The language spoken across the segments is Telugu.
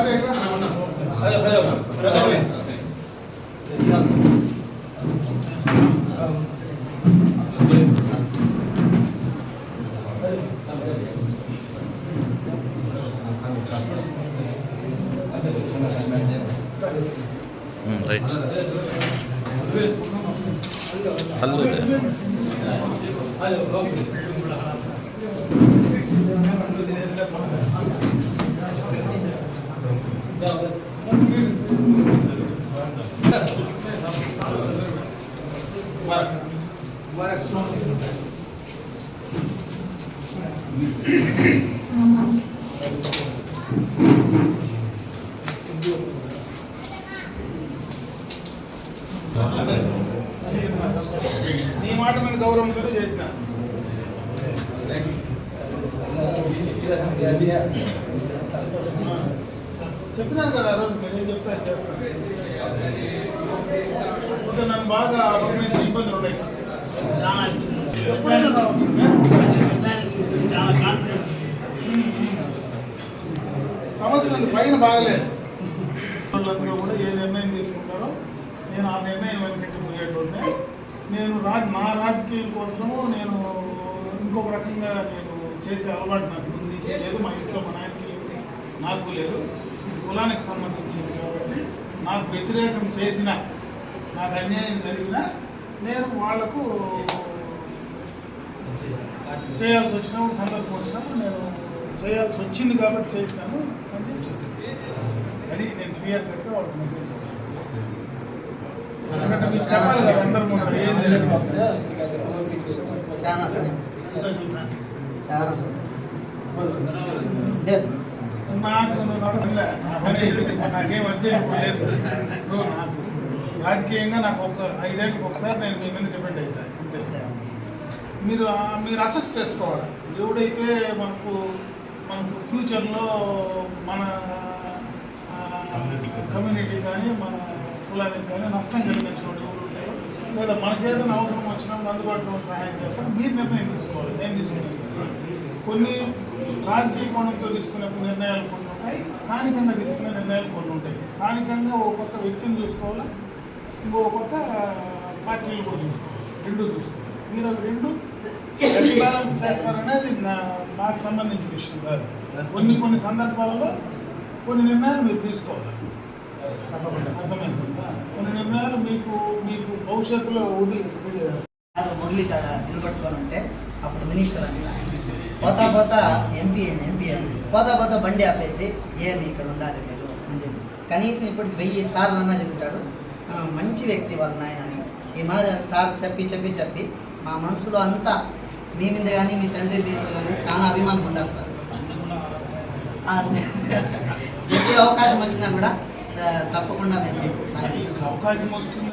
가자 이거 하나 가자 가자 가자 음, 라이트. 발로 돼. 아니, నీ మాట మీద గౌరవంతో చేసిన చెప్తున్నాను కదా ఆ రోజు నేను చెప్తా అది చేస్తాను నన్ను బాగా అభివృద్ధి ఇబ్బందులు ఉన్నాయి ఎప్పుడైనా రావచ్చు సమస్య ఉంది పైన బాగలేదు. వాళ్ళందరూ కూడా ఏ నిర్ణయం తీసుకుంటారో నేను ఆ నిర్ణయం వెనకటి పోయేటోడినే నేను రాజ్ నా రాజకీయం కోసము నేను ఇంకొక రకంగా నేను చేసే అలవాటు నాకు ముందు నుంచి లేదు మా ఇంట్లో మా నాయనకి లేదు నాకు లేదు. కులానికి సంబంధించింది కాబట్టి నాకు వ్యతిరేకం చేసిన నాకు అన్యాయం జరిగినా నేను వాళ్ళకు చేయాల్సి వచ్చినప్పుడు సందర్భం వచ్చినప్పుడు నేను చేయాల్సి వచ్చింది కాబట్టి చేశాను అని చెప్పి చెప్పాను. అది నేను క్లియర్ కట్గా వాళ్ళకి మెసేజ్ ఇచ్చాను ఎందుకంటే మీకు చెప్పాలి కదా అందరి ముందర ఏం జరిగింది? చాలా చాలా. లేదు. నాకు నువ్వు నడసలే నా నాకేం అర్జెంట్ లేదు నాకు రాజకీయంగా నాకు ఒక ఐదేళ్ళకి ఒకసారి నేను మీ మీద డిపెండ్ అవుతాను అంతే. మీరు మీరు అసెస్ చేసుకోవాలి? ఎవడైతే మనకు మనకు ఫ్యూచర్లో మన కమ్యూనిటీ కానీ మన కులానికి కానీ నష్టం కలిగించిన లేదా మనకేదైనా అవసరం వచ్చినప్పుడు అందుబాటులో సహాయం చేస్తాడు మీరు నిర్ణయం తీసుకోవాలి. నేను తీసుకున్నాను కొన్ని రాజకీయ కోణంతో తీసుకునే నిర్ణయాలు కొన్ని ఉంటాయి స్థానికంగా తీసుకునే నిర్ణయాలు కొన్ని ఉంటాయి. స్థానికంగా ఓ కొత్త వ్యక్తిని చూసుకోవాలా? ఇంకో కొత్త పార్టీలు కూడా చూసుకోవాలి? రెండు చూసుకోవాలి. మీరు రెండు బ్యాలెన్స్ చేస్తారనేది నా నాకు సంబంధించిన విషయం కాదు. కొన్ని కొన్ని సందర్భాల్లో కొన్ని నిర్ణయాలు మీరు తీసుకోవాలి. అర్థమవుతుందా కొన్ని నిర్ణయాలు మీకు మీకు భవిష్యత్తులో ఉది మురళీ కాడ నిలబట్టుకొని అప్పుడు మినిస్టర్ అని పోతా పోతా ఎంపీ ఎంపీ పోతా పోతా బండి ఆపేసి ఏమి ఇక్కడ ఉండాలి మీరు అని చెప్పి. కనీసం ఇప్పుడు వెయ్యి సార్లు అన్నా చెబుతాడు. "ఆ, మంచి వ్యక్తి వాళ్ళ నాయన అని. ఈ మాదిరి సార్ చెప్పి చెప్పి చెప్పి మా మనసులో అంతా మీ మీద కానీ మీ తండ్రి మీద కానీ చాలా అభిమానం ఉండేస్తారు ఏ అవకాశం వచ్చినా కూడా తప్పకుండా మేము అవకాశం వస్తుంది.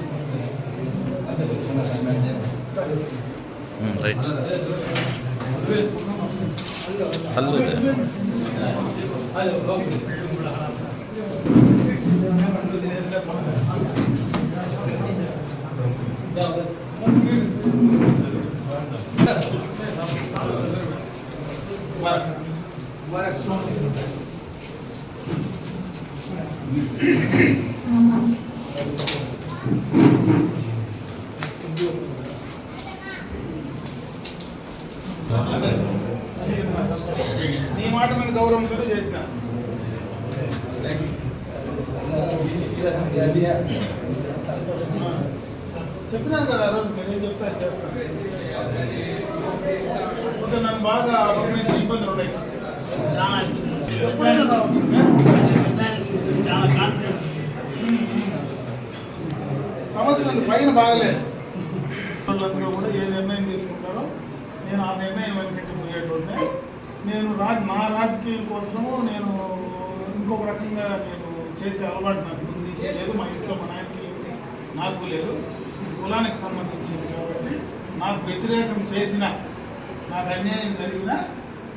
కాదు ఎక్కడ రైట్ హల్లు గౌరవంతో చేసిన చెప్తున్నాను కదా ఆ రోజు నేను చెప్తా చేస్తాను కొంత నన్ను బాగా అభివృద్ధి ఇబ్బందులు ఉన్నాయి. ఎప్పుడైనా రావచ్చు. సమస్య ఉంది పైన బాగలేదు వాళ్ళందరూ కూడా ఏ నిర్ణయం తీసుకుంటారో నేను ఆ నిర్ణయం వెనకటి పోయేటోడినే నేను రాజ్ నా రాజకీయం కోసము నేను ఇంకొక రకంగా నేను చేసే అలవాటు నాకు ముందు నుంచి లేదు. మా ఇంట్లో మా నాయనకి లేదు నాకు లేదు. కులానికి సంబంధించింది కాబట్టి నాకు వ్యతిరేకం చేసిన నాకు అన్యాయం జరిగినా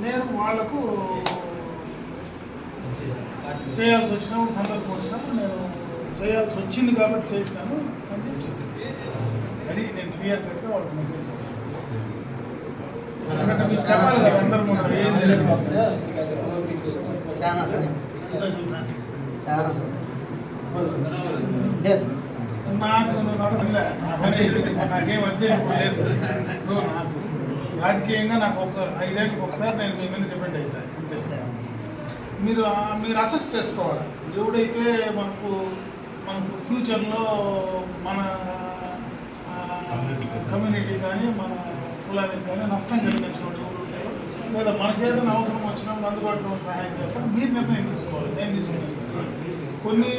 నేను వాళ్ళకు చేయాల్సి వచ్చినప్పుడు సందర్భం వచ్చినప్పుడు నేను చేయాల్సి వచ్చింది కాబట్టి చేసినాను అని చెప్పి అది నేను క్లియర్ పెట్టి వాళ్ళకి మెసేజ్ చేశాను ఎందుకంటే మీకు చెప్పాలి కదా అందరూ ముందర ఏం జరిగింది చాలా చాలా సంతోషం లేదు. నాకు. నాకేం అర్జెంట్ లేదు. నువ్వు నాకు రాజకీయంగా నాకు ఒక ఐదేళ్ళకి ఒకసారి నేను మీ మీద డిపెండ్ అవుతాను అంతే. మీరు మీరు అసెస్ చేసుకోవాలి. ఎవడైతే మనకు మనకు ఫ్యూచర్లో మన కమ్యూనిటీ కానీ మన కులానికి కానీ నష్టం కలిగించినట్టు ఎవరు లేదా మనకేదైనా అవసరం వచ్చినప్పుడు అందుబాటులో సహాయం చేస్తారు మీరు నిర్ణయం తీసుకోవాలి. నేను తీసుకున్నాను కొన్ని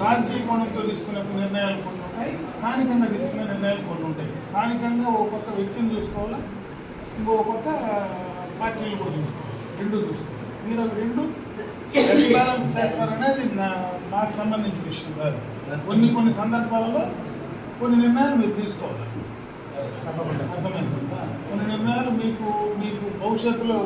రాజకీయ కోణంతో తీసుకునే కొన్ని నిర్ణయాలు కొన్ని ఉంటాయి. స్థానికంగా తీసుకునే నిర్ణయాలు కొన్ని ఉంటాయి. స్థానికంగా ఓ కొత్త వ్యక్తిని చూసుకోవాలి? ఇంకో కొత్త పార్టీలు కూడా చూసుకోవాలి. రెండు చూసుకోవాలి. మీరు రెండు బ్యాలెన్స్ చేస్తారనేది నా నాకు సంబంధించిన విషయం కాదు. కొన్ని కొన్ని సందర్భాలలో కొన్ని నిర్ణయాలు మీరు తీసుకోవాలి. తప్పకుండా కొన్ని నిర్ణయాలు మీకు మీకు భవిష్యత్తులో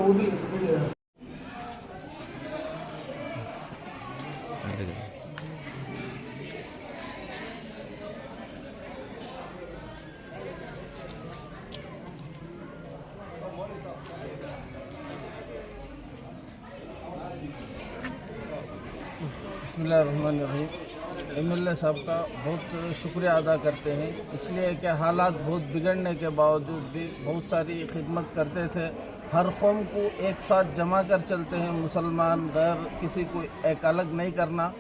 ایم ایل اے صاحب کا بہت شکریہ ادا کرتے ہیں۔ اس لیے کہ حالات بہت بگڑنے کے باوجود بھی بہت ساری خدمت کرتے تھے۔ ہر قوم کو ایک ساتھ جمع کر چلتے ہیں۔ مسلمان غیر کسی کو ایک الگ نہیں کرنا۔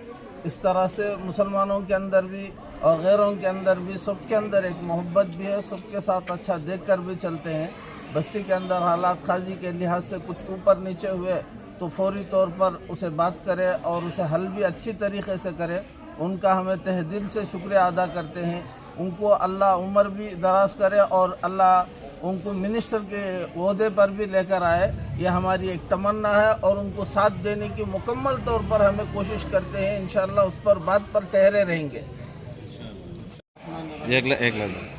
اس طرح سے مسلمانوں کے اندر بھی اور غیروں کے اندر بھی سب کے اندر ایک محبت بھی ہے۔ سب کے ساتھ اچھا دیکھ کر بھی چلتے ہیں۔ بستی کے اندر حالات خاضی کے لحاظ سے کچھ اوپر نیچے ہوئے تو فوری طور پر اسے بات کرے اور اسے حل بھی اچھی طریقے سے کرے۔ ان کا ہمیں تہدل سے شکریہ ادا کرتے ہیں۔ ان کو اللہ عمر بھی دراز کرے اور اللہ ان کو منسٹر کے عہدے پر بھی لے کر آئے۔ یہ ہماری ایک تمنا ہے اور ان کو ساتھ دینے کی مکمل طور پر ہمیں کوشش کرتے ہیں۔ انشاءاللہ اس پر بات پر ٹہرے رہیں گے۔ ایک لازم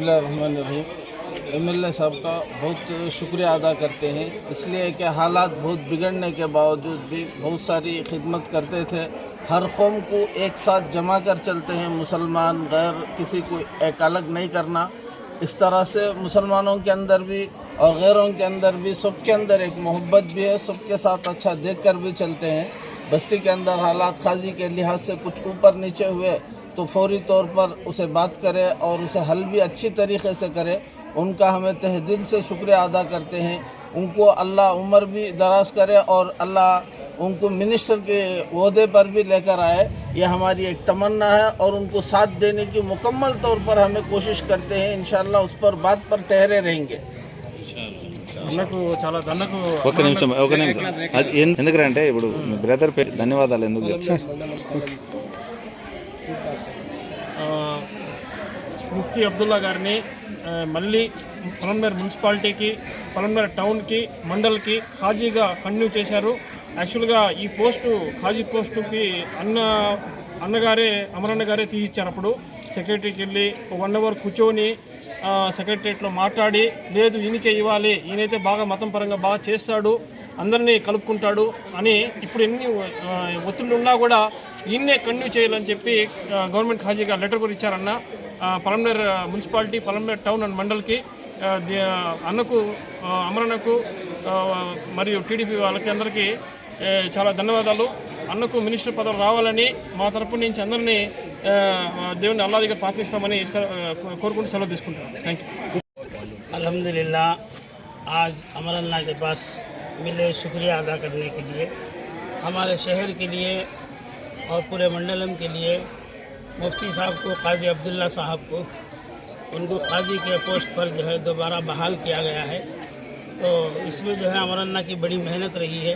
بسم اللہ الرحمن الرحیم ایم ایل اے صاحب کا بہت شکریہ ادا کرتے ہیں۔ اس لیے کہ حالات بہت بگڑنے کے باوجود بھی بہت ساری خدمت کرتے تھے۔ ہر قوم کو ایک ساتھ جمع کر چلتے ہیں، مسلمان، غیر کسی کو ایک الگ نہیں کرنا۔ اس طرح سے مسلمانوں کے اندر بھی اور غیروں کے اندر بھی سب کے اندر ایک محبت بھی ہے، سب کے ساتھ اچھا دیکھ کر بھی چلتے ہیں۔ بستی کے اندر حالات خاضی کے لحاظ سے کچھ اوپر نیچے ہوئے۔ تو فوری طور پر اسے بات کرے اور اسے حل بھی اچھی طریقے سے کرے ان کا ہمیں تہ دل سے شکریہ ادا کرتے ہیں۔ ان کو اللہ عمر بھی دراز کرے اور اللہ ان کو منسٹر کے عہدے پر بھی لے کر آئے۔ یہ ہماری ایک تمنا ہے اور ان کو ساتھ دینے کی مکمل طور پر ہمیں کوشش کرتے ہیں۔ انشاءاللہ اس پر بات پر ٹہرے رہیں گے۔ ఒక నిమిషం ఒక నిమిషం. అది ఎందుకంటే ఇప్పుడు బ్రదర్ ధన్యవాదాలు ఎందుకు ముఫ్తీ అబ్దుల్లా గారిని మళ్ళీ పొలంనేరు మున్సిపాలిటీకి పొలంనేరు టౌన్కి మండల్కి ఖాజీగా కంటిన్యూ చేశారు. యాక్చువల్గా ఈ పోస్టు ఖాజీ పోస్టుకి అన్న అన్నగారే అమరన్న గారే తీసిచ్చారు అప్పుడు. సెక్రటరీకి వెళ్ళి వన్ అవర్ కూర్చొని సెక్రటరియట్లో మాట్లాడి లేదు ఈయనకే ఇవ్వాలి. ఈయనైతే బాగా మతం పరంగా బాగా చేస్తాడు. అందరినీ కలుపుకుంటాడు అని ఇప్పుడు ఎన్ని ఒత్తిళ్ళు ఉన్నా కూడా ఈయన్నే కంటిన్యూ చేయాలని చెప్పి గవర్నమెంట్ హాజీగా లెటర్ కూడా ఇచ్చారన్న ఆ, Palamaner municipality Palamaner town and మండల్కి అన్నకు అమరణకు అమరన్నకు మరియు టీడీపీ వాళ్ళకి అందరికీ చాలా ధన్యవాదాలు. అన్నకు మినిస్టర్ పదవి రావాలని మా తరపు నుంచి అందరినీ దేవుని అల్లా దగ్గర ప్రార్థిస్తామని కోరుకుంటూ సెలవు తీసుకుంటాం థ్యాంక్ యూ الحمدللہ آج امر اللہ کے پاس ملے شکریہ ادا کرنے کے لیے ہمارے شہر کے لیے اور پورے منڈلم کے لیے مفتی صاحب کو قاضی عبداللہ صاحب کو ان کو قاضی کے پوسٹ پر جو ہے دوبارہ بحال کیا گیا ہے تو اس میں جو ہے امر اللہ کی بڑی محنت رہی ہے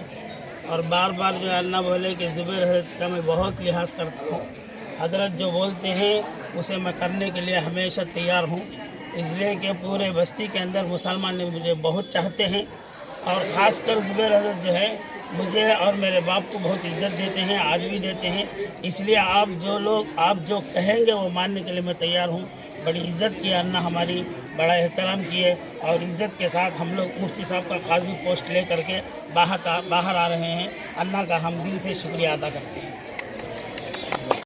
اور بار بار جو ہے اللہ بولے کہ زبر حضرت کا میں بہت لحاظ کرتا ہوں۔ حضرت جو بولتے ہیں، اسے میں کرنے کے لیے ہمیشہ تیار ہوں۔ اس لیے کہ پورے بستی کے اندر مسلمان مجھے بہت چاہتے ہیں۔ اور خاص کر زبیر حضرت جو ہے، مجھے اور میرے باپ کو بہت عزت دیتے ہیں آج بھی دیتے ہیں۔ اس لیے آپ جو لوگ، آپ جو کہیں گے، وہ ماننے کے لیے میں تیار ہوں۔ بڑی عزت کی اللہ ہماری بڑا احترام کیے اور عزت کے ساتھ ہم لوگ مفتی صاحب کا قاضی پوسٹ لے کر کے باہر آ رہے ہیں۔ اللہ کا ہم دل سے شکریہ ادا کرتے ہیں۔